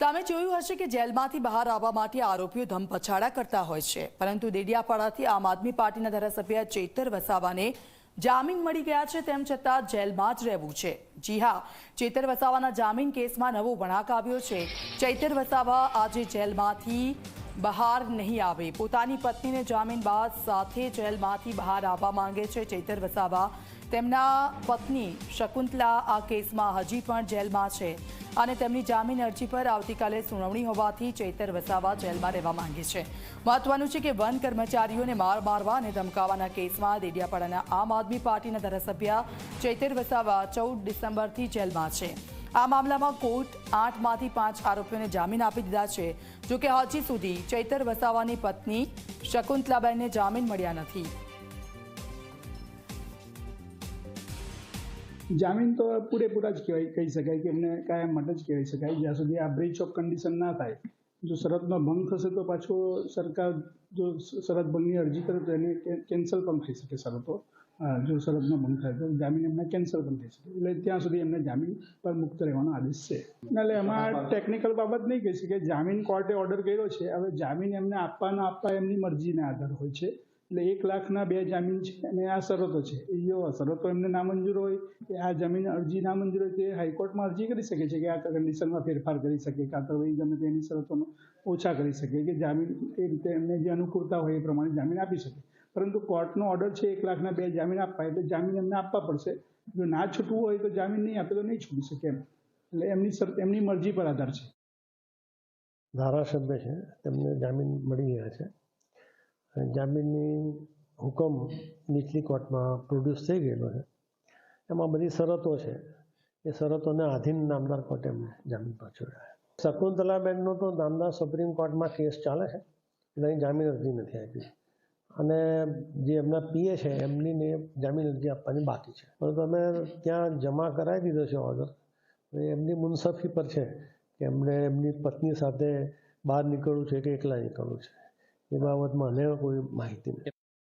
તમે જોયું હશે કે જેલમાંથી બહાર આવવા માટે આરોપીઓ ધમપછાડા કરતા હોય છે. પરંતુ દેડિયાપાડાથી આમ આદમી પાર્ટીના ધારાસભ્ય ચેતર વસાવાને જામીન મળી ગયા છે તેમ છતાં જેલમાં જ રહેવું છે. જી હા, ચેતર વસાવાના જામીન કેસમાં નવો વળાંક આવ્યો છે. ચૈતર વસાવા આજે જેલમાંથી બહાર નહીં આવે. પોતાની પત્નીને જામીન બાદ સાથે જેલમાંથી બહાર આવવા માંગે છે ચેતર વસાવા. તેમના પત્ની શકુંતલા આ કેસમાં હજી પણ જેલમાં છે અને તેમની જામીન અરજી પર આવતીકાલે સુનાવણી હોવાથી ચેતર વસાવા જેલમાં રહેવા માંગે છે. મહત્વનું છે કે વન કર્મચારીઓને માર મારવા અને ધમકાવાના કેસમાં દેડિયાપાડાના આમ આદમી પાર્ટીના ધારાસભ્ય ચૈતર વસાવા ચૌદ ડિસેમ્બરથી જેલમાં છે. આ મામલામાં કોર્ટ આઠમાંથી પાંચ આરોપીઓને જામીન આપી દીધા છે જોકે હજી સુધી ચૈતર વસાવાની પત્ની શકુંતલાબેનને જામીન મળ્યા નથી. જામીન તો પૂરેપૂરા જ કહેવાય, કહી શકાય કે એમને કાયમ માટે જ કહેવાય શકાય, જ્યાં સુધી આ બ્રિચ ઓફ કન્ડિશન ના થાય. જો શરતનો ભંગ થશે તો પાછો સરકાર જો શરત ભંગની અરજી કરે તો એને કેન્સલ પણ થઈ શકે શરતો જો શરતનો ભંગ થાય તો જામીન એમને કેન્સલ પણ થઈ શકે. એટલે ત્યાં સુધી એમને જામીન પર મુક્ત રહેવાનો આદેશ છે. એટલે એમાં ટેકનિકલ બાબત નહીં કહી શકે જામીન કોર્ટે ઓર્ડર કર્યો છે. હવે જામીન એમને આપવાના આપવા એમની મરજીને આધાર હોય છે. એટલે એક લાખના બે જામીન છે અને આ શરતો છે. એ જો શરતો એમને નામંજૂર હોય, કે આ જમીન અરજી નામંજૂર હોય, તે હાઈકોર્ટમાં અરજી કરી શકે છે કે આ કન્ડિશનમાં ફેરફાર કરી શકે, કાં તો એ ગમે તેની શરતોનો ઓછા કરી શકે, કે જામીન એ રીતે એમને જે અનુકૂળતા હોય એ પ્રમાણે જામીન આપી શકે. પરંતુ કોર્ટનો ઓર્ડર છે એક લાખના બે જામીન આપવા, એટલે જામીન એમને આપવા પડશે. જો ના છૂટવું હોય તો જામીન નહીં આપે તો નહીં છૂટી શકે એમ. એટલે એમની એમની મરજી પર આધાર છે. ધારાસભ્ય છે, તેમને જામીન મળી ગયા છે. જામીનની હુકમ નીચલી કોર્ટમાં પ્રોડ્યુસ થઈ ગયેલો છે. એમાં બધી શરતો છે. એ શરતોને આધીન નામદાર કોર્ટે જામીન પાછળ શકુંતલાબેનનો તો નામદાર સુપ્રીમ કોર્ટમાં કેસ ચાલે છે. એટલે અહીં જામીન અરજી નથી આપી. અને જે એમના પીએ છે, એમનીને જામીન અરજી આપવાની બાકી છે. પરંતુ અમે ત્યાં જમા કરાવી દીધો છે ઓર્ડર એમની મુનસફી પર છે કે એમણે એમની પત્ની સાથે બહાર નીકળવું છે કે એકલા નીકળવું છે? એ બાબતમાં મને કોઈ માહિતી નથી.